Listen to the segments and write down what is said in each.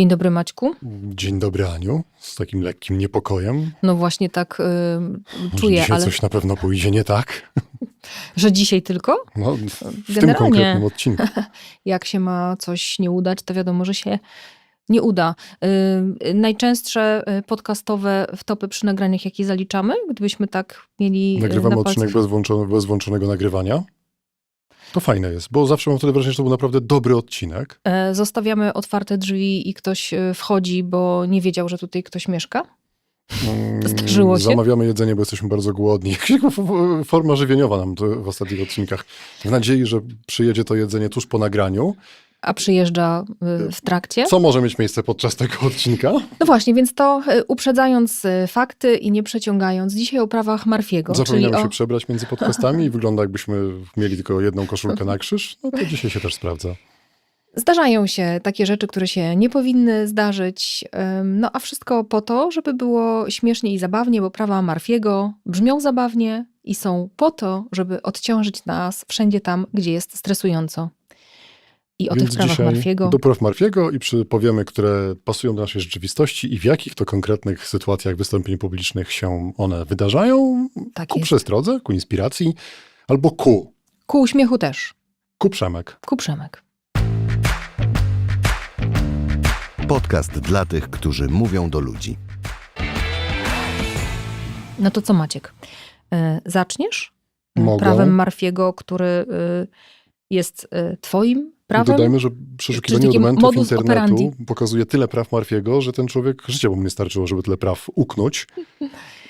Dzień dobry Maćku. Dzień dobry Aniu, z takim lekkim niepokojem. No właśnie tak y, czuję, dzisiaj ale coś na pewno pójdzie nie tak. że dzisiaj tylko? No, w tym Generalnie. konkretnym odcinku. Jak się ma coś nie udać, to wiadomo, że się nie uda. Y, najczęstsze y, podcastowe wtopy przy nagraniach, jakie zaliczamy, gdybyśmy tak mieli Nagrywamy na odcinek bez, włączonego, bez włączonego nagrywania. To fajne jest, bo zawsze mam wtedy wrażenie, że to był naprawdę dobry odcinek. E, Zostawiamy otwarte drzwi i ktoś y, wchodzi, bo nie wiedział, że tutaj ktoś mieszka. Mm, Zdarzyło się? Zamawiamy jedzenie, bo jesteśmy bardzo głodni. Forma żywieniowa nam w ostatnich odcinkach. W nadziei, że przyjedzie to jedzenie tuż po nagraniu. A przyjeżdża y, w trakcie. Co może mieć miejsce podczas tego odcinka? No właśnie, więc to y, uprzedzając y, fakty i nie przeciągając, dzisiaj o prawach Marfiego, czyli Zapominamy o... się przebrać między podcastami i wygląda jakbyśmy mieli tylko jedną koszulkę na krzyż. No to dzisiaj się też sprawdza. Zdarzają się takie rzeczy, które się nie powinny zdarzyć, no a wszystko po to, żeby było śmiesznie i zabawnie, bo prawa Marfiego brzmią zabawnie i są po to, żeby odciążyć nas wszędzie tam, gdzie jest stresująco. I o Więc tych prawach dzisiaj Marfiego. Do praw Marfiego i przypowiemy, które pasują do naszej rzeczywistości i w jakich to konkretnych sytuacjach wystąpień publicznych się one wydarzają. Tak Ku jest. przestrodze, ku inspiracji albo ku. Ku uśmiechu też. Ku Przemek. Ku Przemek. Podcast dla tych, którzy mówią do ludzi. No to co Maciek? Y, zaczniesz? Y, Mogę. Prawem Marfiego, który y, jest twoim prawem? Dodajmy, że przeszukiwanie elementów internetu operandi. pokazuje tyle praw Marfiego, że ten człowiek życia mu nie starczyło, żeby tyle praw uknąć.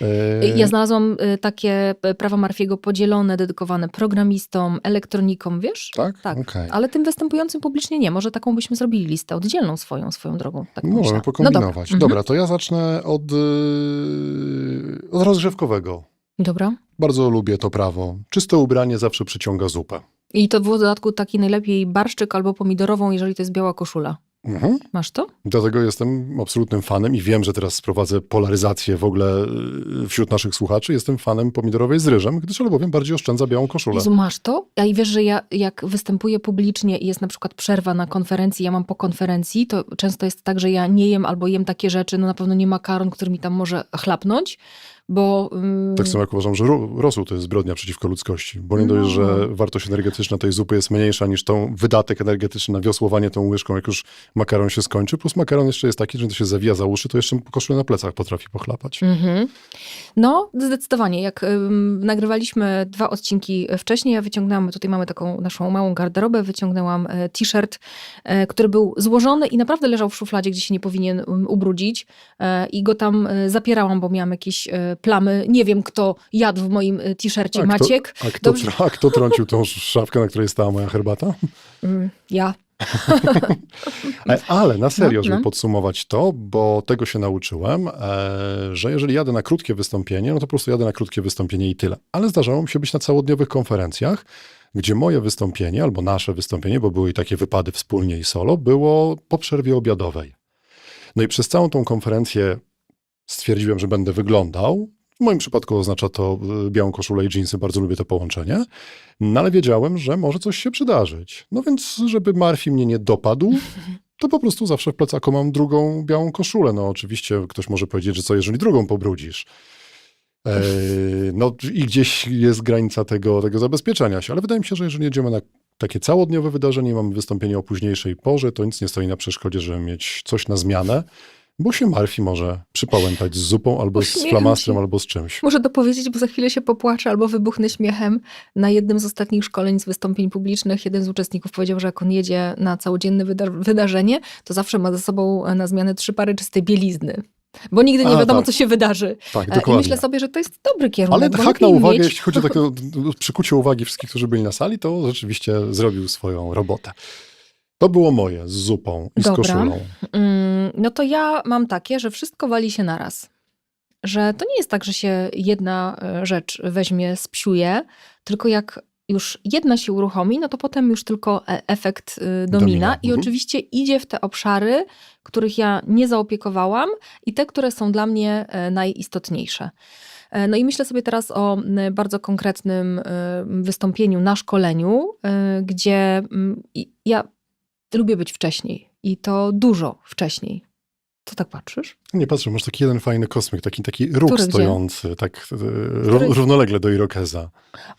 E, Ja znalazłam y, takie y, prawa Marfiego podzielone, dedykowane programistom, elektronikom, wiesz? Tak? Tak. Okej. Ale tym występującym publicznie nie. Może taką byśmy zrobili listę oddzielną swoją, swoją drogą. Tak Możemy myślę. pokombinować. No dobra. dobra. to ja zacznę od, yy, od rozgrzewkowego. Dobra. Bardzo lubię to prawo. Czyste ubranie zawsze przyciąga zupę. I to w dodatku taki najlepiej barszczyk albo pomidorową, jeżeli to jest biała koszula. Mhm. Masz to? Dlatego jestem absolutnym fanem i wiem, że teraz sprowadzę polaryzację w ogóle yy, wśród naszych słuchaczy. Jestem fanem pomidorowej z ryżem, gdyż albowiem bardziej oszczędza białą koszulę. Jezu, masz to? A i wiesz, że ja jak występuję publicznie i jest na przykład przerwa na konferencji, ja mam po konferencji, to często jest tak, że ja nie jem albo jem takie rzeczy, no na pewno nie makaron, który mi tam może chlapnąć, bo... ym, Tak samo jak uważam, że ro- rosół to jest zbrodnia przeciwko ludzkości, bo nie dość, No. że wartość energetyczna tej zupy jest mniejsza niż tą wydatek energetyczny na wiosłowanie tą łyżką, jak już makaron się skończy, plus makaron jeszcze jest taki, że to się zawija za uszy, to jeszcze koszulę na plecach potrafi pochlapać. Mhm. No, zdecydowanie. Jak ym, nagrywaliśmy dwa odcinki wcześniej, ja wyciągnęłam, tutaj mamy taką naszą małą garderobę, wyciągnęłam e, t-shirt, e, który był złożony i naprawdę leżał w szufladzie, gdzie się nie powinien ubrudzić e, i go tam zapierałam, bo miałam jakieś plamy. Nie wiem, kto jadł w moim e, t-shircie. Maciek? A kto, Dobrze. a kto trącił tą szafkę, na której stała moja herbata? Mm, ja. E, Ale na serio, No, żeby no. podsumować to, bo tego się nauczyłem, e, że jeżeli jadę na krótkie wystąpienie, no to po prostu jadę na krótkie wystąpienie i tyle. Ale zdarzało mi się być na całodniowych konferencjach, gdzie moje wystąpienie, albo nasze wystąpienie, bo były i takie wypady wspólnie i solo, było po przerwie obiadowej. No i przez całą tą konferencję stwierdziłem, że będę wyglądał. W moim przypadku oznacza to y, białą koszulę i dżinsy, bardzo lubię to połączenie. No ale wiedziałem, że może coś się przydarzyć. No więc, żeby Marfi mnie nie dopadł, to po prostu zawsze w plecaku mam drugą białą koszulę. No oczywiście ktoś może powiedzieć, że co jeżeli drugą pobrudzisz? E, no i gdzieś jest granica tego, tego zabezpieczenia się, ale wydaje mi się, że jeżeli jedziemy na takie całodniowe wydarzenie mamy wystąpienie o późniejszej porze, to nic nie stoi na przeszkodzie, żeby mieć coś na zmianę, bo się Marfi może przypałętać z zupą, albo z flamastrem, się. albo z czymś. Muszę to powiedzieć, bo za chwilę się popłaczę albo wybuchnę śmiechem. Na jednym z ostatnich szkoleń z wystąpień publicznych jeden z uczestników powiedział, że jak on jedzie na całodzienne wyda- wydarzenie, to zawsze ma ze sobą e, na zmianę trzy pary czystej bielizny. Bo nigdy nie A, wiadomo, tak. co się wydarzy. Tak, E, I dokładnie. myślę sobie, że to jest dobry kierunek. Ale hak na uwagę, mieć- jeśli chodzi o takie przykucie uwagi wszystkich, którzy byli na sali, to rzeczywiście zrobił swoją robotę. To było moje z zupą i z Dobra. koszulą. Mm, No to ja mam takie, że wszystko wali się naraz. Że to nie jest tak, że się jedna e, rzecz weźmie, spsiuje, tylko jak już jedna się uruchomi, no to potem już tylko e- efekt y, domina, Domina, i mhm. oczywiście idzie w te obszary, których ja nie zaopiekowałam i te, które są dla mnie e, najistotniejsze. No i myślę sobie teraz o bardzo konkretnym wystąpieniu na szkoleniu, gdzie ja lubię być wcześniej. I to dużo wcześniej. Co tak patrzysz? Nie patrzę, masz taki jeden fajny kosmyk, taki, taki róg Który gdzie? stojący, tak e, ró- równolegle do irokeza.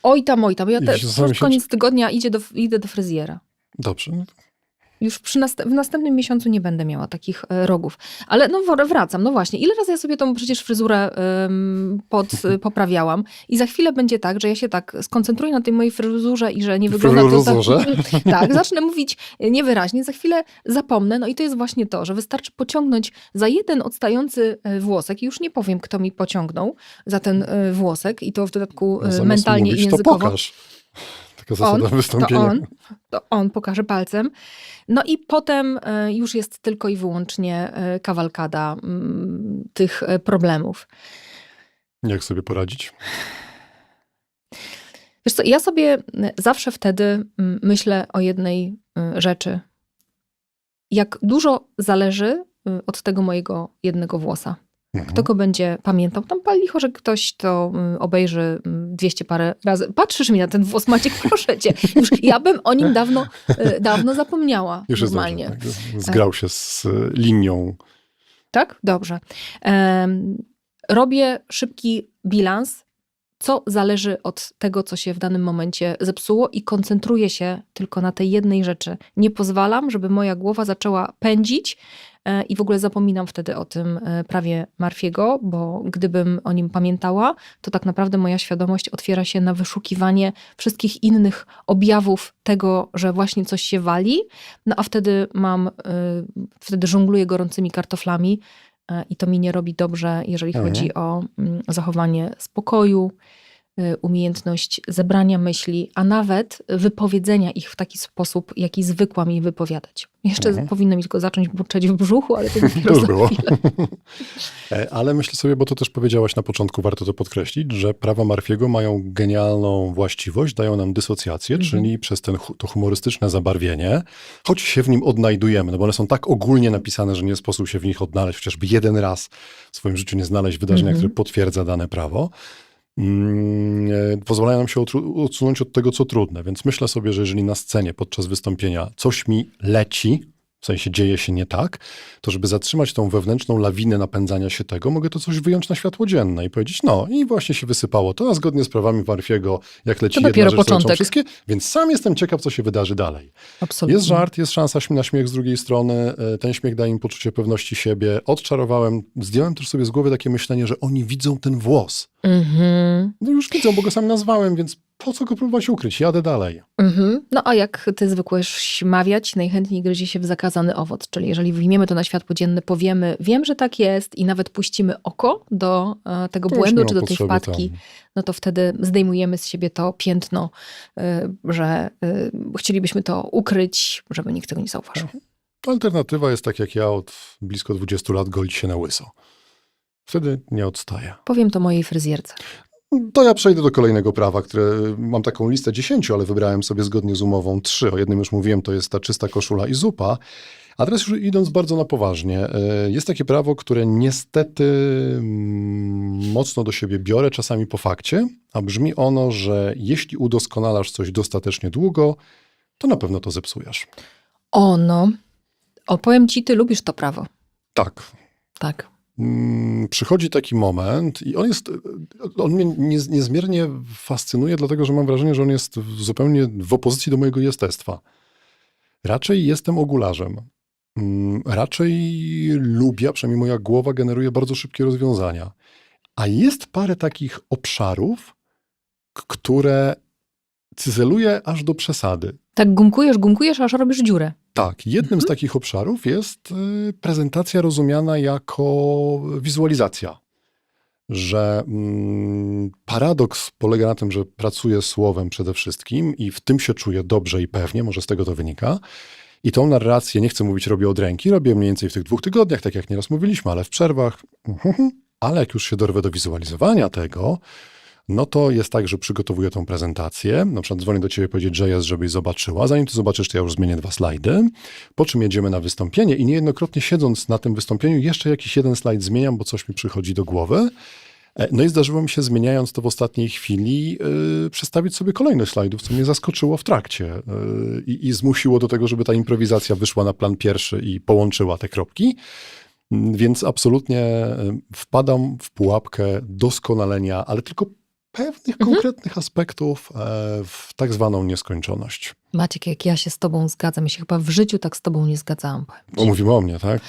Oj tam, oj tam. Ja I te, się koniec tygodnia idzie do, idę do fryzjera. Dobrze. Już nast- w następnym miesiącu nie będę miała takich e, rogów. Ale no wr- wracam, no właśnie. Ile razy ja sobie tą przecież fryzurę ym, pod, y, poprawiałam i za chwilę będzie tak, że ja się tak skoncentruję na tej mojej fryzurze i że nie wygląda to tak... Fryzurze? tak, zacznę mówić niewyraźnie, za chwilę zapomnę. No i to jest właśnie to, że wystarczy pociągnąć za jeden odstający e, włosek i już nie powiem, kto mi pociągnął za ten e, włosek i to w dodatku zamiast mentalnie mówić, i to językowo. pokaż. Taka zasada On, to wystąpienia. on, to on pokaże palcem. No i potem e, już jest tylko i wyłącznie e, kawalkada mm, tych e, problemów. Jak sobie poradzić? Wiesz co, ja sobie zawsze wtedy myślę o jednej rzeczy. Jak dużo zależy od tego mojego jednego włosa. Mhm. Kto go będzie pamiętał? Tam pal licho, że ktoś to mm, obejrzy mm, 200 parę razy. Patrzysz mi na ten włos, Maciek, proszę cię. Już ja bym o nim dawno, e, dawno zapomniała Już jest normalnie. dobrze. Tak? Zgrał się z e, linią. Tak? Dobrze. Robię szybki bilans, co zależy od tego, co się w danym momencie zepsuło i koncentruję się tylko na tej jednej rzeczy. Nie pozwalam, żeby moja głowa zaczęła pędzić i w ogóle zapominam wtedy o tym e, prawie Marfiego, bo gdybym o nim pamiętała, to tak naprawdę moja świadomość otwiera się na wyszukiwanie wszystkich innych objawów tego, że właśnie coś się wali, no a wtedy mam, y, wtedy żongluję gorącymi kartoflami i to mi nie robi dobrze, jeżeli Mhm. chodzi o mm, zachowanie spokoju, umiejętność zebrania myśli, a nawet wypowiedzenia ich w taki sposób, jaki zwykłam je wypowiadać. Jeszcze Mhm. powinno mi tylko zacząć burczeć w brzuchu, ale to dopiero już było. E, Ale myślę sobie, bo to też powiedziałaś na początku, warto to podkreślić, że prawa Marfiego mają genialną właściwość, dają nam dysocjację, Mhm. czyli przez ten, to humorystyczne zabarwienie, choć się w nim odnajdujemy, no bo one są tak ogólnie napisane, że nie sposób się w nich odnaleźć, chociażby jeden raz w swoim życiu nie znaleźć wydarzenia, Mhm. które potwierdza dane prawo. Mm, e, Pozwalają nam się odsunąć od tego, co trudne. Więc myślę sobie, że jeżeli na scenie podczas wystąpienia coś mi leci, w sensie dzieje się nie tak, to żeby zatrzymać tą wewnętrzną lawinę napędzania się tego, mogę to coś wyjąć na światło dzienne i powiedzieć, no i właśnie się wysypało to, a zgodnie z prawami Warfiego, jak leci To jedna rzecz, początek. wszystkie, więc sam jestem ciekaw, co się wydarzy dalej. Absolutnie. Jest żart, jest szansa na śmiech z drugiej strony, e, ten śmiech daje im poczucie pewności siebie, odczarowałem, zdjąłem też sobie z głowy takie myślenie, że oni widzą ten włos. Mhm. No już widzą, bo go sam nazwałem, więc po co go próbować ukryć? Jadę dalej. Mhm. No a jak ty zwykłeś mawiać, najchętniej gryzie się w zakazany owoc. Czyli jeżeli wyjmiemy to na światło dzienne, powiemy, wiem, że tak jest i nawet puścimy oko do e, tego To już błędu nie czy do tej potrzeby wpadki, tam. no to wtedy zdejmujemy z siebie to piętno, e, że e, chcielibyśmy to ukryć, żeby nikt tego nie zauważył. Alternatywa jest tak jak ja od blisko 20 lat golić się na łyso. Wtedy nie odstaję. Powiem to mojej fryzjerce. To ja przejdę do kolejnego prawa, które mam taką listę 10, ale wybrałem sobie zgodnie z umową trzy. O jednym już mówiłem, to jest ta czysta koszula i zupa. A teraz już idąc bardzo na poważnie, e, jest takie prawo, które niestety mm, mocno do siebie biorę, czasami po fakcie, a brzmi ono, że jeśli udoskonalasz coś dostatecznie długo, to na pewno to zepsujesz. O no, opowiem ci, ty lubisz to prawo. Tak, Tak. Mm, przychodzi taki moment i on jest, on mnie niez, niezmiernie fascynuje, dlatego że mam wrażenie, że on jest w- zupełnie w opozycji do mojego jestestwa. Raczej jestem ogularzem. Mm, Raczej lubię, przynajmniej moja głowa generuje bardzo szybkie rozwiązania. A jest parę takich obszarów, które cyzeluję aż do przesady. Tak gumkujesz, gumkujesz, aż robisz dziurę. Tak, jednym z takich obszarów jest y, prezentacja rozumiana jako wizualizacja. Że mm, paradoks polega na tym, że pracuję słowem przede wszystkim i w tym się czuję dobrze i pewnie, może z tego to wynika. I tą narrację, nie chcę mówić robię od ręki, robię mniej więcej w tych dwóch tygodniach, tak jak nieraz mówiliśmy, ale w przerwach. Mhm. Ale jak już się dorwę do wizualizowania tego, no to jest tak, że przygotowuję tą prezentację. Na przykład dzwonię do ciebie powiedzieć, że jest, żebyś zobaczyła. Zanim ty zobaczysz, to ja już zmienię dwa slajdy. Po czym jedziemy na wystąpienie i niejednokrotnie siedząc na tym wystąpieniu, jeszcze jakiś jeden slajd zmieniam, bo coś mi przychodzi do głowy. E, No i zdarzyło mi się, zmieniając to w ostatniej chwili, yy, przestawić sobie kolejny slajdów, co mnie zaskoczyło w trakcie yy, i, zmusiło do tego, żeby ta improwizacja wyszła na plan pierwszy i połączyła te kropki. Mm, Więc absolutnie wpadam w pułapkę doskonalenia, ale tylko pewnych konkretnych aspektów e, w tak zwaną nieskończoność. Maciek, jak ja się z tobą zgadzam, ja się chyba w życiu tak z tobą nie zgadzałam. Bo mówimy o mnie, tak?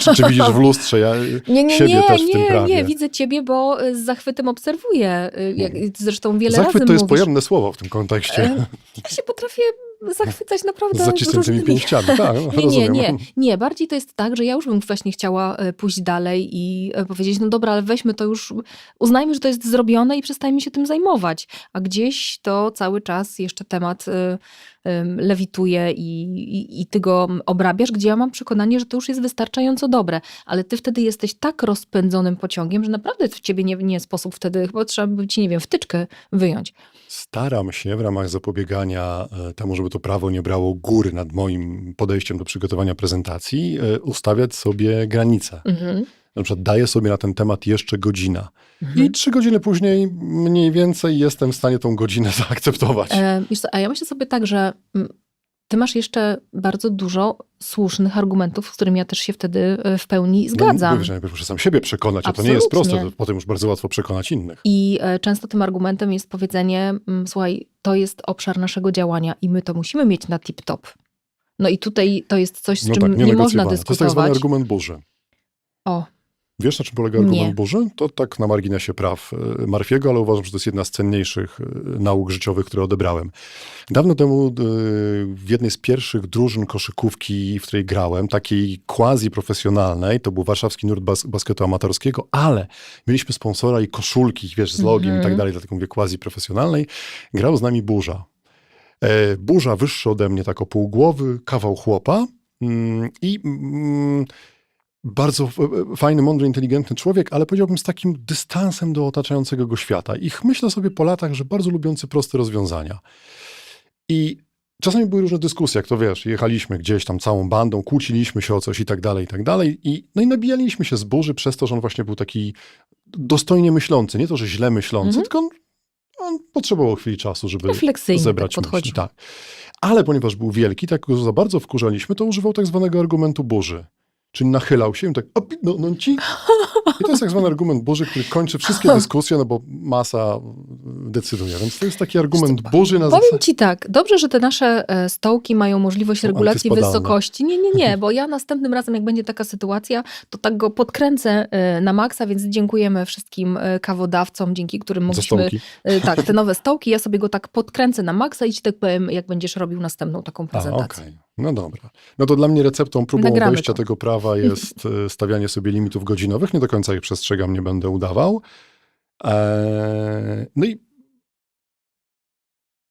Czy, czy, widzisz w lustrze ja Nie, nie, siebie nie, też w tym nie, prawie? nie, widzę ciebie, bo y, z zachwytem obserwuję. y, Jak, zresztą wiele Zachwyt razy to jest mówisz. pojemne słowo w tym kontekście. E, Ja się potrafię zachwycać naprawdę Z zacisniętymi różnymi- pięściami, tak, Nie, nie, nie, nie. Bardziej to jest tak, że ja już bym właśnie chciała e, pójść dalej i e, powiedzieć, no dobra, ale weźmy to już, uznajmy, że to jest zrobione i przestajmy się tym zajmować. A gdzieś to cały czas jeszcze temat e, lewituje i, i, i ty go obrabiasz, gdzie ja mam przekonanie, że to już jest wystarczająco dobre. Ale ty wtedy jesteś tak rozpędzonym pociągiem, że naprawdę w ciebie nie, nie sposób wtedy, chyba trzeba by ci, nie wiem, wtyczkę wyjąć. Staram się w ramach zapobiegania e, temu, żeby to prawo nie brało góry nad moim podejściem do przygotowania prezentacji, e, ustawiać sobie granice. Mhm. Na przykład daję sobie na ten temat jeszcze godzina. Mhm. I trzy godziny później mniej więcej jestem w stanie tą godzinę zaakceptować. E, a ja myślę sobie tak, że mm, ty masz jeszcze bardzo dużo słusznych argumentów, z którymi ja też się wtedy e, w pełni No, zgadzam. że najpierw muszę sam siebie przekonać, a to nie jest proste, Absolutnie. potem już bardzo łatwo przekonać innych. I e, często tym argumentem jest powiedzenie, mm, słuchaj, to jest obszar naszego działania i my to musimy mieć na tip-top. No i tutaj to jest coś, z No czym tak, nie można nienegocjowane. To jest tak zwany dyskutować. argument burzy. O, Wiesz, na czym polega argument Nie. burzy? To tak na marginesie praw e, Marfiego, ale uważam, że to jest jedna z cenniejszych e, nauk życiowych, które odebrałem. Dawno temu e, w jednej z pierwszych drużyn koszykówki, w której grałem, takiej quasi-profesjonalnej, to był warszawski nurt bas basketu amatorskiego, ale mieliśmy sponsora i koszulki, wiesz, z logiem i tak Mhm. dalej, dlatego mówię quasi-profesjonalnej. Grał z nami Burza. Burza wyższy ode mnie, tak o pół głowy, kawał chłopa mm, i... mm, bardzo f- f- fajny, mądry, inteligentny człowiek, ale powiedziałbym z takim dystansem do otaczającego go świata. I myślę sobie po latach, że bardzo lubiący proste rozwiązania. I czasami były różne dyskusje, jak to wiesz, jechaliśmy gdzieś tam całą bandą, kłóciliśmy się o coś i tak dalej, i tak dalej. I, no i nabijaliśmy się z burzy przez to, że on właśnie był taki dostojnie myślący. Nie to, że źle myślący, Mhm. tylko on, on potrzebował chwili czasu, żeby refleksyjnie zebrać tak myśli. Tak. Ale ponieważ był wielki, tak go za bardzo wkurzaliśmy, to używał tak zwanego argumentu burzy. Czyli nachylał się i tak, "O, pi- no, no ci. I to jest tak zwany argument burzy, który kończy wszystkie dyskusje, no bo masa decyduje. Więc to jest taki argument burzy na Powiem zasadzie. ci tak, dobrze, że te nasze e, stołki mają możliwość regulacji wysokości. Nie, nie, nie, bo ja następnym razem, jak będzie taka sytuacja, to tak go podkręcę e, na maksa, więc dziękujemy wszystkim e, kawodawcom, dzięki którym mogliśmy Tak, te nowe stołki, ja sobie go tak podkręcę na maksa i ci tak powiem, jak będziesz robił następną taką A, prezentację. No dobra. No to dla mnie receptą, próbą Nagramy obejścia to. tego prawa jest e, stawianie sobie limitów godzinowych. Nie do końca ich przestrzegam, nie będę udawał. Eee, no i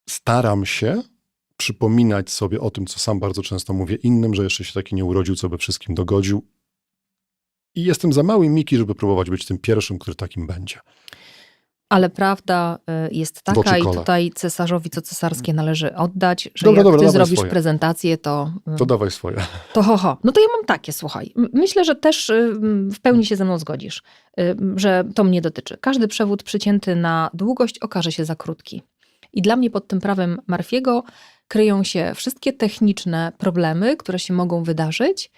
staram się przypominać sobie o tym, co sam bardzo często mówię innym, że jeszcze się taki nie urodził, co by wszystkim dogodził. I jestem za mały Miki, żeby próbować być tym pierwszym, który takim będzie. Ale prawda e, jest taka i tutaj cesarzowi co cesarskie należy oddać, że Dobra, jak dobra, ty zrobisz swoje. prezentację, to, e, To dawaj swoje. to ho, ho. No to ja mam takie, słuchaj. Myślę, że też y, w pełni się ze mną zgodzisz, y, że to mnie dotyczy. Każdy przewód przycięty na długość okaże się za krótki. I dla mnie pod tym prawem Marfiego kryją się wszystkie techniczne problemy, które się mogą wydarzyć.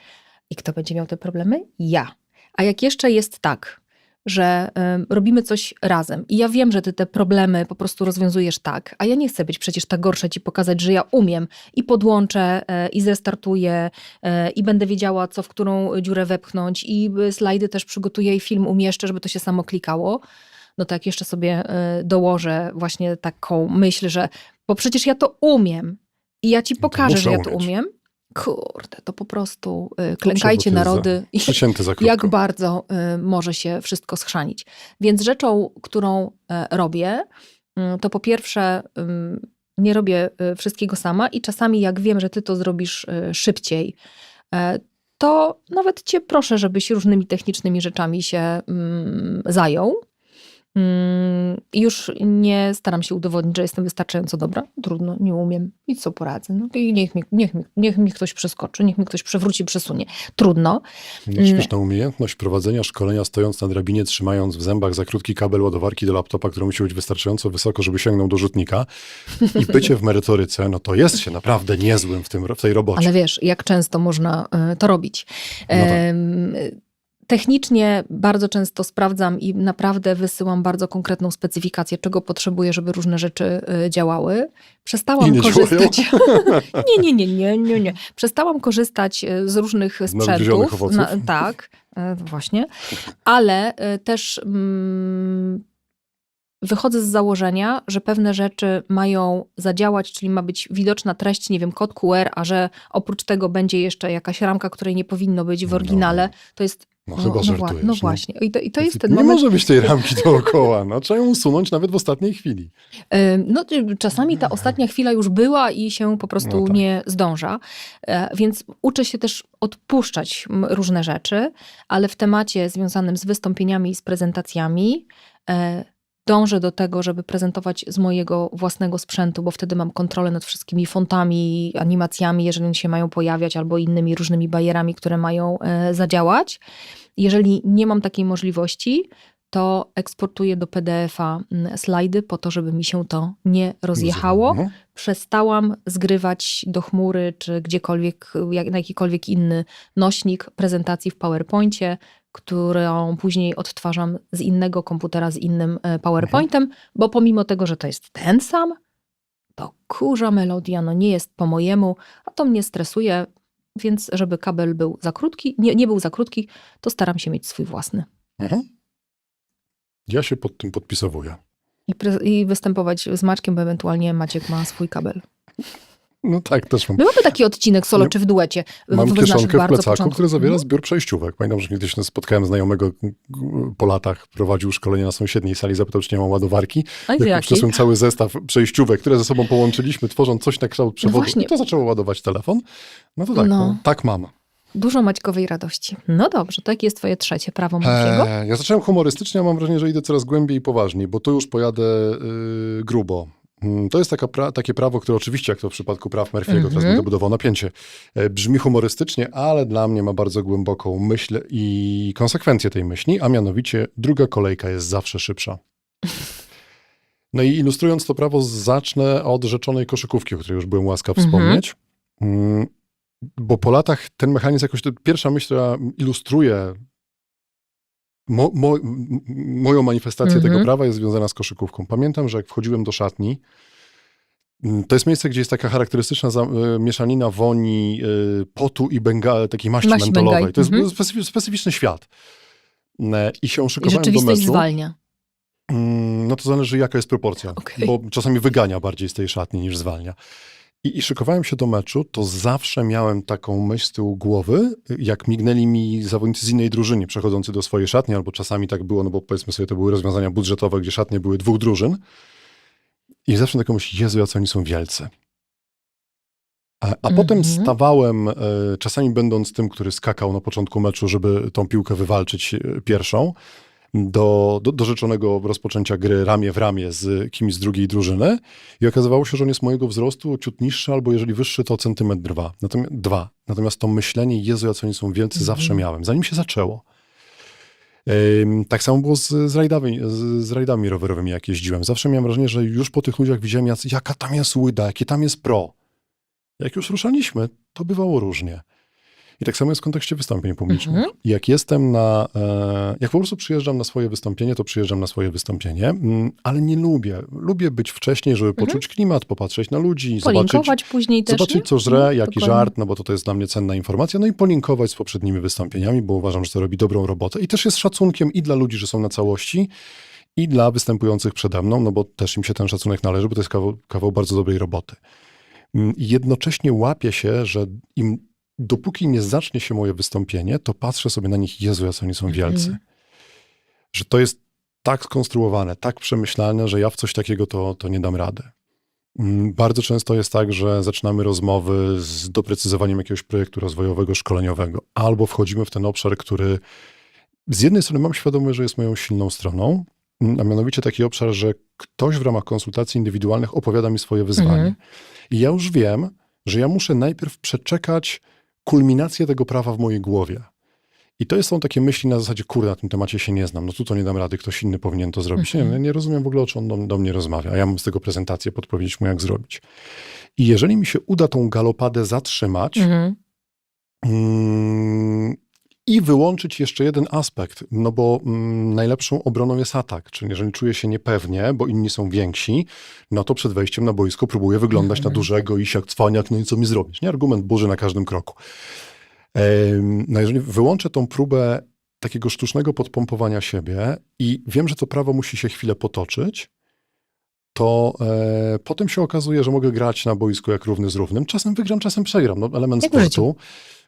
I kto będzie miał te problemy? Ja. A jak jeszcze jest tak, że y, robimy coś razem i ja wiem, że ty te problemy po prostu rozwiązujesz tak, a ja nie chcę być przecież ta gorsza ci pokazać, że ja umiem i podłączę y, i zestartuję y, i będę wiedziała, co w którą dziurę wepchnąć i y, slajdy też przygotuję i film umieszczę, żeby to się samo klikało. No tak jeszcze sobie y, dołożę właśnie taką myśl, że bo przecież ja to umiem i ja ci to pokażę, że ja to umieć. umiem. Kurde, to po prostu y, klękajcie narody. Krótko. jak bardzo y, może się wszystko schrzanić. Więc rzeczą, którą e, robię, to po pierwsze nie robię y, wszystkiego sama i czasami jak wiem, że ty to zrobisz y, szybciej, to nawet cię proszę, żebyś różnymi technicznymi rzeczami się zajął. Mm, I już nie staram się udowodnić, że jestem wystarczająco dobra. Trudno, nie umiem. I co poradzę? No i niech mi, niech, mi, niech mi ktoś przeskoczy, niech mi ktoś przewróci, przesunie. Trudno. Śmieszna umiejętność prowadzenia szkolenia stojąc na drabinie, trzymając w zębach za krótki kabel ładowarki do laptopa, który musi być wystarczająco wysoko, żeby sięgnął do rzutnika. I bycie w merytoryce, no to jest się naprawdę niezłym w, tym, w tej robocie. Ale wiesz, jak często można y, to robić. No tak. Technicznie bardzo często sprawdzam i naprawdę wysyłam bardzo konkretną specyfikację, czego potrzebuję, żeby różne rzeczy y, działały. Przestałam nie korzystać. nie, nie, nie, nie, nie, nie. Przestałam korzystać y, z różnych sprzętów. owoców. tak, y, właśnie. Ale też mm, wychodzę z założenia, że pewne rzeczy mają zadziałać, czyli ma być widoczna treść, nie wiem, kod QR, a że oprócz tego będzie jeszcze jakaś ramka, której nie powinno być w No. oryginale, to jest. No chyba no, żartujesz. wła- no właśnie. I to, i to jest ten nie moment. może być tej ramki dookoła. No, trzeba ją usunąć nawet w ostatniej chwili. No, y, czasami ta ostatnia chwila już była i się po prostu No tak. nie zdąża. E, Więc uczę się też odpuszczać różne rzeczy, ale w temacie związanym z wystąpieniami i z prezentacjami e, dążę do tego, żeby prezentować z mojego własnego sprzętu, bo wtedy mam kontrolę nad wszystkimi fontami, animacjami, jeżeli się mają pojawiać, albo innymi różnymi barierami, które mają e, zadziałać. Jeżeli nie mam takiej możliwości, to eksportuję do PDF-a mm, slajdy po to, żeby mi się to nie rozjechało. Przestałam zgrywać do chmury czy gdziekolwiek, jak, na jakikolwiek inny nośnik prezentacji w PowerPoincie, którą później odtwarzam z innego komputera z innym e, PowerPointem, bo pomimo tego, że to jest ten sam, to kurza melodia, no nie jest po mojemu, a to mnie stresuje, więc żeby kabel był za krótki, nie, nie był za krótki, to staram się mieć swój własny. Mhm. Ja się pod tym podpisowuję. I, I występować z Maćkiem, bo ewentualnie Maciek ma swój kabel. No tak, też mam. Mamy taki odcinek solo czy w duecie. Mam w kieszonkę w plecaku, który zawiera Mhm. zbiór przejściówek. Pamiętam, że kiedyś spotkałem znajomego po latach, prowadził szkolenie na sąsiedniej sali, zapytał, czy nie mam ładowarki. Jak przyniosłem cały zestaw przejściówek, które ze sobą połączyliśmy, tworząc coś na kształt przewodu, właśnie. i to zaczęło ładować telefon. No to tak, No. no. tak mam. Dużo Maćkowej radości. No dobrze, to jakie jest twoje trzecie prawo Murphy'ego? Eee, ja zacząłem humorystycznie, a mam wrażenie, że idę coraz głębiej i poważniej, bo tu już pojadę y, grubo. Mm, To jest pra takie prawo, które oczywiście, jak to w przypadku praw Murphy'ego, teraz Mhm. mi dobudował napięcie, e, brzmi humorystycznie, ale dla mnie ma bardzo głęboką myśl i konsekwencje tej myśli, a mianowicie druga kolejka jest zawsze szybsza. No i ilustrując to prawo, zacznę od rzeczonej koszykówki, o której już byłem łaskaw Mhm. wspomnieć. Mm, Bo po latach ten mechanizm jakoś, pierwsza myśl, która ilustruje mo, mo, moją manifestację Mhm. tego prawa jest związana z koszykówką. Pamiętam, że jak wchodziłem do szatni, mm, to jest miejsce, gdzie jest taka charakterystyczna y, mieszanina woni, y, potu i benga, takiej maści Maść mentolowej. To jest mhm. specyfi- specyficzny świat. E, I się I szykowałem do rzeczywistość meczu. zwalnia. Mm, No to zależy, jaka jest proporcja, Okej. bo czasami wygania bardziej z tej szatni niż zwalnia. I, I szykowałem się do meczu, to zawsze miałem taką myśl z tyłu głowy, jak mignęli mi zawodnicy z innej drużyny przechodzący do swojej szatni, albo czasami tak było, no bo powiedzmy sobie, to były rozwiązania budżetowe, gdzie szatnie były dwóch drużyn. I zawsze taką myśl, Jezu, jacy oni są wielcy. A, a potem Mhm. stawałem, e, czasami będąc tym, który skakał na początku meczu, żeby tą piłkę wywalczyć e, pierwszą, do, do, do rzeczonego rozpoczęcia gry ramię w ramię z kimś z drugiej drużyny i okazywało się, że on jest mojego wzrostu ciut niższy, albo jeżeli wyższy, to centymetr dwa. Natomiast, dwa. Natomiast to myślenie, Jezu, jacy oni są wielcy, Mhm. zawsze miałem, zanim się zaczęło. Tak samo było z, z, rajdami, z, z rajdami rowerowymi, jak jeździłem. Zawsze miałem wrażenie, że już po tych ludziach widziałem, jaka tam jest łyda, jakie tam jest pro. Jak już ruszaliśmy, to bywało różnie. I tak samo jest w kontekście wystąpień publicznych. Mhm. Jak jestem na, e, jak po prostu przyjeżdżam na swoje wystąpienie, to przyjeżdżam na swoje wystąpienie, mm, ale nie lubię. Lubię być wcześniej, żeby poczuć klimat, popatrzeć na ludzi, zobaczyć, później też, zobaczyć nie? co żre, No, jaki dokładnie. żart, no bo to, to jest dla mnie cenna informacja, no i polinkować z poprzednimi wystąpieniami, bo uważam, że to robi dobrą robotę i też jest szacunkiem i dla ludzi, że są na całości, i dla występujących przede mną, no bo też im się ten szacunek należy, bo to jest kawał, kawał bardzo dobrej roboty. Mm, I jednocześnie łapię się, że im, dopóki nie zacznie się moje wystąpienie, to patrzę sobie na nich, Jezu, jak oni są wielcy. Mhm. Że to jest tak skonstruowane, tak przemyślane, że ja w coś takiego to, to nie dam rady. Mm, Bardzo często jest tak, że zaczynamy rozmowy z doprecyzowaniem jakiegoś projektu rozwojowego, szkoleniowego, albo wchodzimy w ten obszar, który z jednej strony mam świadomość, że jest moją silną stroną, a mianowicie taki obszar, że ktoś w ramach konsultacji indywidualnych opowiada mi swoje wyzwanie. Mhm. I ja już wiem, że ja muszę najpierw przeczekać kulminację tego prawa w mojej głowie. I to są takie myśli na zasadzie, kurde, na tym temacie się nie znam, no tu to nie dam rady, ktoś inny powinien to zrobić. Nie, Mhm. nie rozumiem w ogóle, o czym on do, do mnie rozmawia, a ja mam z tego prezentację, podpowiedzieć mu, jak zrobić. I jeżeli mi się uda tą galopadę zatrzymać, Mhm. Mm, I wyłączyć jeszcze jeden aspekt, no bo mm, najlepszą obroną jest atak, czyli jeżeli czuję się niepewnie, bo inni są więksi, no to przed wejściem na boisko próbuję wyglądać na Mhm. dużego i jak cwaniak, no i co mi zrobić? Nie? Argument burzy na każdym kroku. Em, No jeżeli wyłączę tą próbę takiego sztucznego podpompowania siebie i wiem, że to prawo musi się chwilę potoczyć, to e, potem się okazuje, że mogę grać na boisku jak równy z równym. Czasem wygram, czasem przegram. No, element Jak sportu,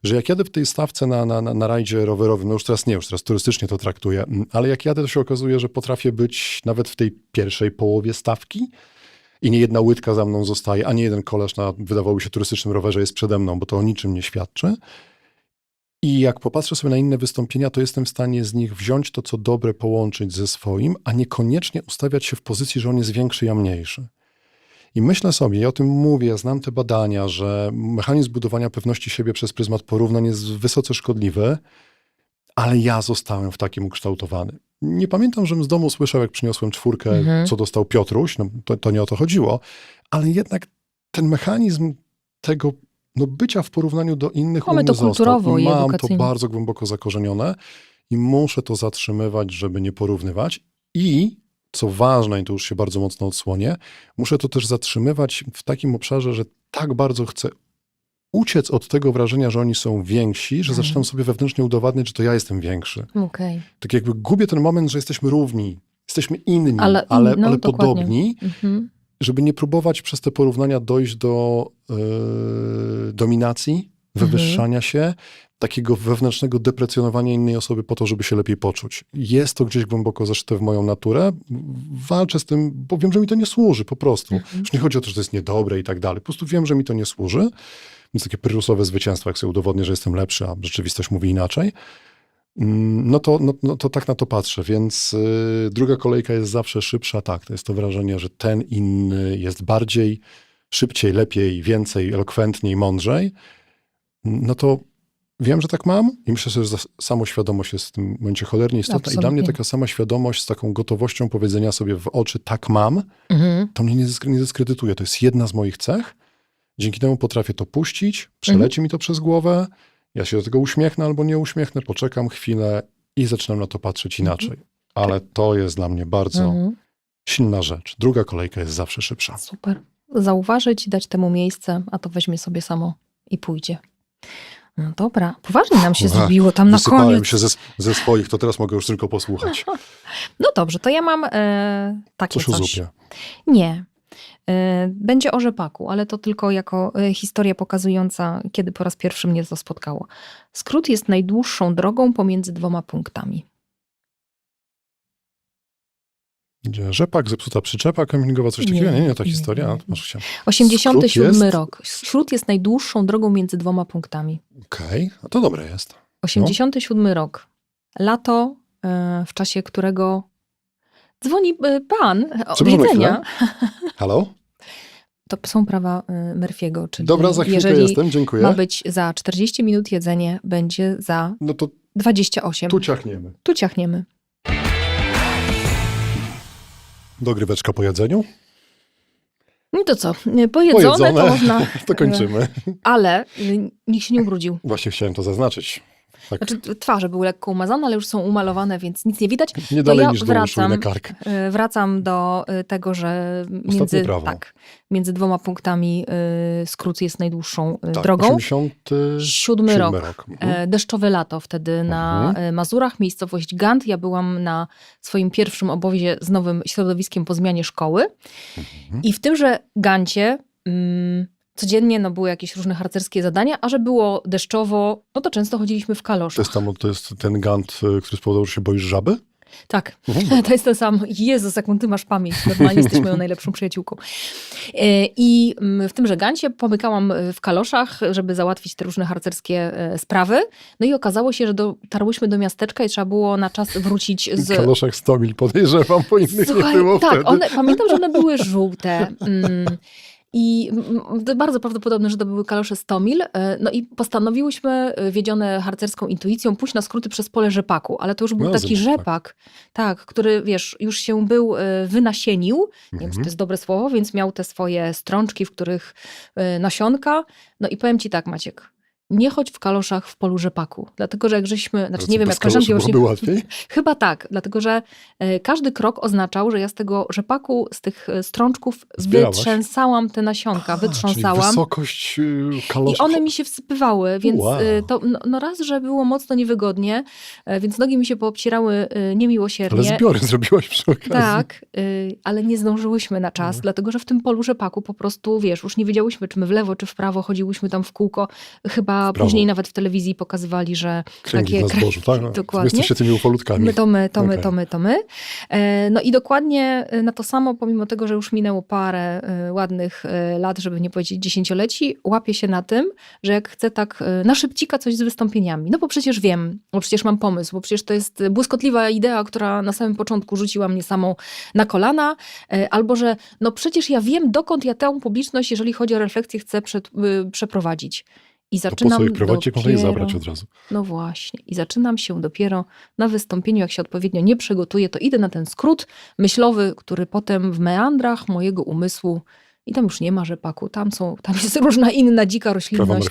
że jak jadę w tej stawce na, na, na, na rajdzie rowerowym, no już teraz nie, już teraz turystycznie to traktuję, mm, ale jak jadę, to się okazuje, że potrafię być nawet w tej pierwszej połowie stawki i nie jedna łydka za mną zostaje, a nie jeden koleż na, wydawałoby się, turystycznym rowerze jest przede mną, bo to o niczym nie świadczy. I jak popatrzę sobie na inne wystąpienia, to jestem w stanie z nich wziąć to, co dobre, połączyć ze swoim, a niekoniecznie ustawiać się w pozycji, że on jest większy, ja mniejszy. I myślę sobie, ja o tym mówię, ja znam te badania, że mechanizm budowania pewności siebie przez pryzmat porównań jest wysoce szkodliwy, ale ja zostałem w takim ukształtowany. Nie pamiętam, żebym z domu słyszał, jak przyniosłem czwórkę, Mhm. co dostał Piotruś, no to, to nie o to chodziło, ale jednak ten mechanizm tego no, bycia w porównaniu do innych Mamy to został. kulturowo i Mam to bardzo głęboko zakorzenione i muszę to zatrzymywać, żeby nie porównywać. I co ważne, i to już się bardzo mocno odsłonię, muszę to też zatrzymywać w takim obszarze, że tak bardzo chcę uciec od tego wrażenia, że oni są więksi, że Mhm. zaczynam sobie wewnętrznie udowadniać, że to ja jestem większy. Okej. Tak jakby gubię ten moment, że jesteśmy równi, jesteśmy inni, Ale ale, no, ale podobni, Mhm. Żeby nie próbować przez te porównania dojść do e, dominacji, wywyższania się, takiego wewnętrznego deprecjonowania innej osoby po to, żeby się lepiej poczuć. Jest to gdzieś głęboko zaszyte w moją naturę. Walczę z tym, bo wiem, że mi to nie służy po prostu. Mhm. Już nie chodzi o to, że to jest niedobre i tak dalej. Po prostu wiem, że mi to nie służy. Więc takie pryrusowe zwycięstwo, jak sobie udowodnię, że jestem lepszy, a rzeczywistość mówi inaczej. Mm, No to, no, no to tak na to patrzę, więc y, druga kolejka jest zawsze szybsza. Tak, to jest to wrażenie, że ten inny jest bardziej, szybciej, lepiej, więcej, elokwentniej, mądrzej. No to wiem, że tak mam i myślę sobie, że samoświadomość jest w tym momencie cholernie istotna. I dla mnie Absolutnie. taka sama świadomość z taką gotowością powiedzenia sobie w oczy tak mam, Mhm. to mnie nie, dysk- nie dyskredytuje. To jest jedna z moich cech. Dzięki temu potrafię to puścić, przeleci mi to przez głowę, ja się do tego uśmiechnę albo nie uśmiechnę, poczekam chwilę i zaczynam na to patrzeć inaczej. Ale to jest dla mnie bardzo Mhm. silna rzecz. Druga kolejka jest zawsze szybsza. Super. Zauważyć, dać temu miejsce, a to weźmie sobie samo i pójdzie. No dobra, poważnie nam się zrobiło tam na Wysypałem koniec. się ze, ze swoich, to teraz mogę już tylko posłuchać. No dobrze, to ja mam e, takie Coś coś. zupie. Nie. E, Będzie o rzepaku, ale to tylko jako e, historia pokazująca, kiedy po raz pierwszy mnie to spotkało. Skrót jest najdłuższą drogą pomiędzy dwoma punktami. Gdzie rzepak, zepsuta przyczepa kamieniowa, coś takiego? Nie, Nie, nie, ta nie, historia. nie, nie. Masz się. 87 jest? rok. Skrót jest najdłuższą drogą między dwoma punktami. Okej, a to dobre jest. 87 rok. Lato, e, w czasie którego dzwoni e, pan od Przepraszam na jedzenia. Halo? To są prawa e, Murphy'ego, czyli Dobra, za chwilkę jestem, dziękuję. ma być za 40 minut jedzenie, będzie za No to 28. tu ciachniemy. Tu ciachniemy. Dogryweczka po jedzeniu? No to co, e, pojedzone, Pojedzone. to można, To kończymy. ale e, nikt się nie ubrudził. Właśnie chciałem to zaznaczyć. Tak, Znaczy twarze były lekko umazane, ale już są umalowane, więc nic nie widać. nie to dalej ja niż do wracam. na kark. E, Wracam do e, tego, że między, tak, między dwoma punktami e, skrót jest najdłuższą Tak, drogą. 87 Siódmy rok. rok. Mhm. Deszczowe lato wtedy na Mhm. e, Mazurach, miejscowość Gant. Ja byłam na swoim pierwszym obozie z nowym środowiskiem po zmianie szkoły. Mhm. I w tymże Gancie mm, codziennie no, były jakieś różne harcerskie zadania, a że było deszczowo, no to często chodziliśmy w To kaloszach. jest, tam, to jest ten gant, y, który spowodował, że się boisz żaby? Tak, Mhm. to jest ten sam. Jezus, jaką ty masz pamięć. Normalnie jesteś moją najlepszą przyjaciółką. E, I mm, w tymże gancie pomykałam e, w kaloszach, żeby załatwić te różne harcerskie e, sprawy. No i okazało się, że dotarłyśmy do miasteczka i trzeba było na czas wrócić W z... kaloszach 100 mil podejrzewam, bo innych Słuchaj, nie było tak, one, pamiętam, że one były żółte. I bardzo prawdopodobne, że to były kalosze 100 mil. E, No i postanowiłyśmy, e, wiedzione harcerską intuicją, pójść na skróty przez pole rzepaku. Ale to już był No, taki rzepak. rzepak, tak, który, wiesz, już się był e, wynasienił. Nie wiem, czy to Mhm. jest dobre słowo, więc miał te swoje strączki, w których nasionka. No i powiem ci tak, Maciek. Nie chodź w kaloszach w polu rzepaku. Dlatego, że jak żeśmy, znaczy nie wiem, jak koleżanki kaloszy już nie, byłoby łatwiej? Chyba tak, dlatego że e, każdy krok oznaczał, że ja z tego rzepaku, z tych e, strączków Zbierałaś? wytrzęsałam te nasionka, A, czyli wytrząsałam. wysokość kaloszy. I one mi się wsypywały, więc Wow. e, to no, no raz, że było mocno niewygodnie, e, więc nogi mi się poobcierały e, Ale niemiłosiernie. zbiory zrobiłaś przy okazji. Tak, ale nie zdążyłyśmy na czas, Mhm. dlatego że w tym polu rzepaku po prostu, wiesz, już nie wiedziałyśmy, czy my w lewo, czy w prawo, chodziłyśmy tam w kółko. Chyba Prawo. później nawet w telewizji pokazywali, że Księgi takie na zbożu, tak? Dokładnie. Jesteście tymi ufolutkami. My to my, to my, Okej. to my, to my. E, No i dokładnie e, na to samo, pomimo tego, że już minęło parę e, ładnych lat, żeby nie powiedzieć dziesięcioleci, łapię się na tym, że jak chcę tak na szybcika coś z wystąpieniami, no bo przecież wiem, bo przecież mam pomysł, bo przecież to jest błyskotliwa idea, która na samym początku rzuciła mnie samą na kolana, albo że no przecież ja wiem, dokąd ja tę publiczność, jeżeli chodzi o refleksję, chcę przeprowadzić. I To po zaczynam jak można ich dopiero- zabrać od razu? no właśnie. I zaczynam się dopiero na wystąpieniu, jak się odpowiednio nie przygotuję, to idę na ten skrót myślowy, który potem w meandrach mojego umysłu i tam już nie ma rzepaku, tam, są, tam jest różna inna dzika roślinność,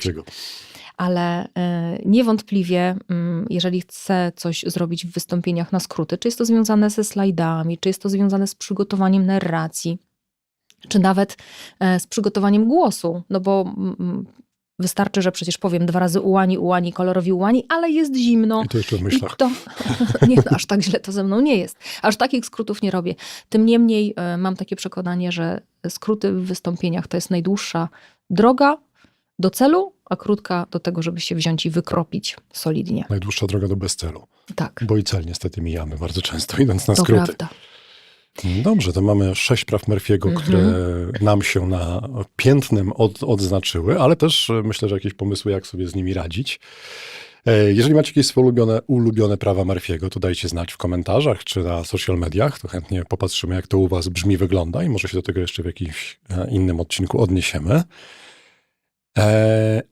ale e, niewątpliwie, mm, jeżeli chcę coś zrobić w wystąpieniach na skróty, czy jest to związane ze slajdami, czy jest to związane z przygotowaniem narracji, czy nawet e, z przygotowaniem głosu, no bo mm, wystarczy, że przecież powiem dwa razy ułani, ułani, kolorowi ułani, ale jest zimno. I to jeszcze w myślach. To, nie, no, aż tak źle to ze mną nie jest. Aż takich skrótów nie robię. Tym niemniej e, mam takie przekonanie, że skróty w wystąpieniach to jest najdłuższa droga do celu, a krótka do tego, żeby się wziąć i wykropić solidnie. Najdłuższa droga do bezcelu. Tak, Bo i cel niestety mijamy bardzo często, idąc na to skróty. prawda. Dobrze, to mamy sześć praw Murphy'ego, Mhm. które nam się na piętnym od, odznaczyły, ale też e, myślę, że jakieś pomysły, jak sobie z nimi radzić. E, Jeżeli macie jakieś swoje ulubione, ulubione prawa Murphy'ego, to dajcie znać w komentarzach czy na social mediach, to chętnie popatrzymy, jak to u was brzmi, wygląda i może się do tego jeszcze w jakimś e, innym odcinku odniesiemy.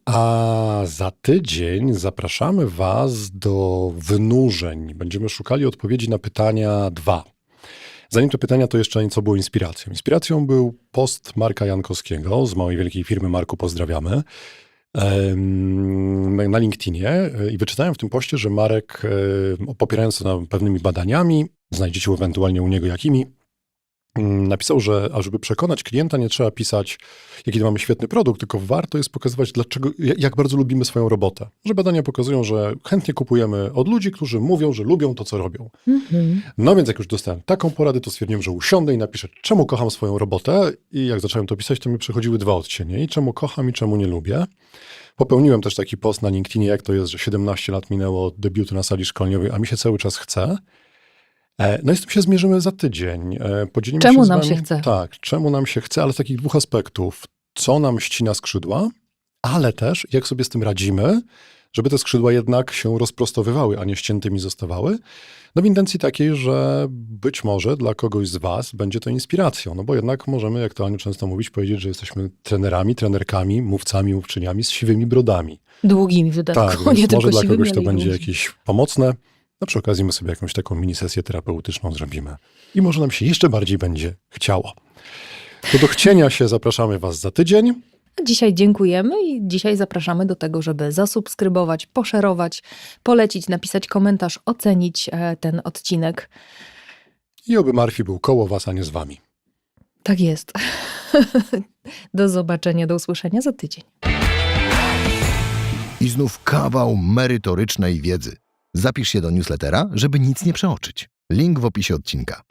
A za tydzień zapraszamy Was do wynurzeń. Będziemy szukali odpowiedzi na pytania dwa. Zanim to pytania, to jeszcze nieco było inspiracją. Inspiracją był post Marka Jankowskiego z małej wielkiej firmy Marku Pozdrawiamy na LinkedInie e, i wyczytałem w tym poście, że Marek, e, popierając się pewnymi badaniami, znajdziecie ewentualnie u niego jakimi, napisał, że ażeby przekonać klienta, nie trzeba pisać, jaki mamy świetny produkt, tylko warto jest pokazywać, dlaczego, jak bardzo lubimy swoją robotę. Że badania pokazują, że chętnie kupujemy od ludzi, którzy mówią, że lubią to, co robią. Mhm. No więc jak już dostałem taką poradę, to stwierdziłem, że usiądę i napiszę, czemu kocham swoją robotę. I jak zacząłem to pisać, to mi przechodziły dwa odcienie. I czemu kocham i czemu nie lubię. Popełniłem też taki post na LinkedInie, jak to jest, że 17 lat minęło od debiutu na sali szkoleniowej, a mi się cały czas chce. E, No i z tym się zmierzymy za tydzień. E, Podzielimy Czemu się z nam wami, się chce? Tak, czemu nam się chce, ale z takich dwóch aspektów. Co nam ścina skrzydła, ale też jak sobie z tym radzimy, żeby te skrzydła jednak się rozprostowywały, a nie ściętymi zostawały. No w intencji takiej, że być może dla kogoś z was będzie to inspiracją, no bo jednak możemy, jak to Aniu często mówić, powiedzieć, że jesteśmy trenerami, trenerkami, mówcami, mówczyniami z siwymi brodami. Długimi w dodatku, Tak, nie może dla kogoś to będzie jakieś pomocne. No przy okazji my sobie jakąś taką mini sesję terapeutyczną zrobimy. I może nam się jeszcze bardziej będzie chciało. To do chcienia się zapraszamy was za tydzień. Dzisiaj dziękujemy i dzisiaj zapraszamy do tego, żeby zasubskrybować, poszerować, polecić, napisać komentarz, ocenić e, ten odcinek. I oby Marfi był koło was, a nie z wami. Tak jest. do zobaczenia, do usłyszenia za tydzień. I znów kawał merytorycznej wiedzy. Zapisz się do newslettera, żeby nic nie przeoczyć. Link w opisie odcinka.